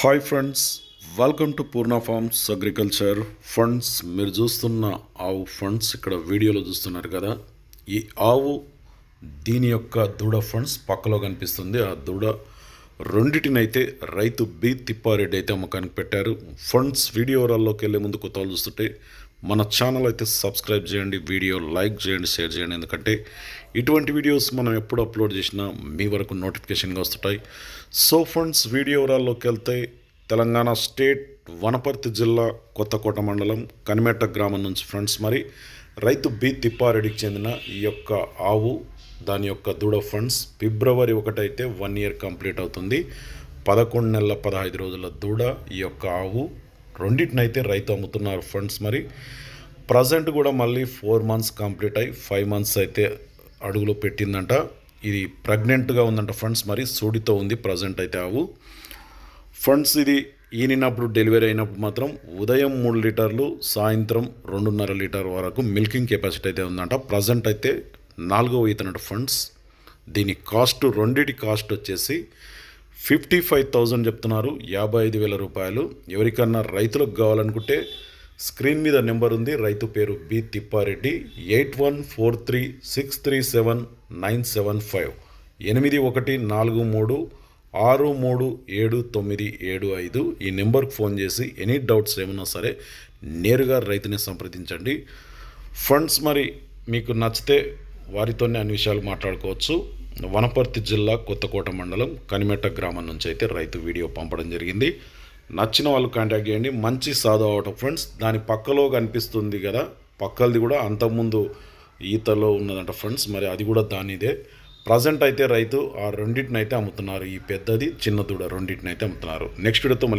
Hi friends welcome to Purna farms agriculture funds మీరు చూస్తున్న ఆవు ఫండ్స్ ఇక్కడ వీడియోలో చూస్తున్నారు కదా. ఈ ఆవు దీని యొక్క దూడ ఫండ్స్ పక్కలో కనిపిస్తుంది. ఆ దూడ రెండిటినైతే రైతు బి తిప్పారెడ్డి అయితే అమ్మకానికి పెట్టారు ఫండ్స్ వీడియో వెళ్ళే ముందు కొత్త చూస్తుంటే మన ఛానల్ అయితే సబ్స్క్రైబ్ చేయండి వీడియో లైక్ చేయండి షేర్ చేయండి. ఎందుకంటే ఇటువంటి వీడియోస్ మనం ఎప్పుడు అప్లోడ్ చేసినా మీ వరకు నోటిఫికేషన్గా వస్తుంటాయి. సో ఫ్రెండ్స్ వీడియో వివరాల్లోకి వెళ్తే తెలంగాణ స్టేట్ వనపర్తి జిల్లా కొత్తకోట మండలం కనిమెట్ట గ్రామం నుంచి ఫ్రెండ్స్ మరి రైతు బి తిప్పారెడ్డికి చెందిన ఈ యొక్క ఆవు దాని యొక్క దూడ ఫండ్స్ ఫిబ్రవరి ఒకటైతే వన్ ఇయర్ కంప్లీట్ అవుతుంది. పదకొండు నెలల పదహైదు రోజుల దూడ ఈ యొక్క ఆవు రెండింటినైతే రైతు అమ్ముతున్నారు ఫండ్స్ మరి. ప్రజెంట్ కూడా మళ్ళీ ఫోర్ మంత్స్ కంప్లీట్ అయ్యి ఫైవ్ మంత్స్ అయితే అడుగులో పెట్టిందంట. ఇది ప్రెగ్నెంట్గా ఉందంట ఫ్రెండ్స్ మరి సూడితో ఉంది ప్రజెంట్ అయితే ఆవు. ఫండ్స్ ఇది ఈనినప్పుడు డెలివరీ అయినప్పుడు మాత్రం ఉదయం మూడు లీటర్లు సాయంత్రం రెండున్నర లీటర్ వరకు మిల్కింగ్ కెపాసిటీ అయితే ఉందంట. ప్రజెంట్ అయితే నాలుగో ఈతనట ఫండ్స్ దీని కాస్ట్ రెండిటి కాస్ట్ వచ్చేసి ఫిఫ్టీ ఫైవ్ థౌజండ్ చెప్తున్నారు. యాభై ఐదు వేల రూపాయలు. ఎవరికన్నా రైతులకు కావాలనుకుంటే స్క్రీన్ మీద నెంబర్ ఉంది. రైతు పేరు B Thippareddy. Eight one four three six three seven nine seven five. ఎనిమిది ఒకటి నాలుగు మూడు ఆరు మూడు ఏడు తొమ్మిది ఏడు ఐదు. ఈ నెంబర్కి ఫోన్ చేసి ఎనీ డౌట్స్ ఏమన్నా సరే నేరుగా రైతుని సంప్రదించండి. ఫండ్స్ మరి మీకు నచ్చితే వారితోనే అన్ని విషయాలు మాట్లాడుకోవచ్చు. వనపర్తి జిల్లా కొత్తకోట మండలం కనిమెట్ట గ్రామం నుంచి అయితే రైతు వీడియో పంపడం జరిగింది. నచ్చిన వాళ్ళు కాంటాక్ట్ చేయండి. మంచి సాధు అవటం ఫ్రెండ్స్ దాని పక్కలో కనిపిస్తుంది కదా పక్కలది కూడా అంతకుముందు ఈతలో ఉన్నదంట ఫ్రెండ్స్ మరి అది కూడా దానిదే. ప్రజెంట్ అయితే రైతు ఆ రెండింటిని అయితే అమ్ముతున్నారు. ఈ పెద్దది చిన్న దూడ రెండింటిని అయితే అమ్ముతున్నారు నెక్స్ట్ వీడియోతో మళ్ళీ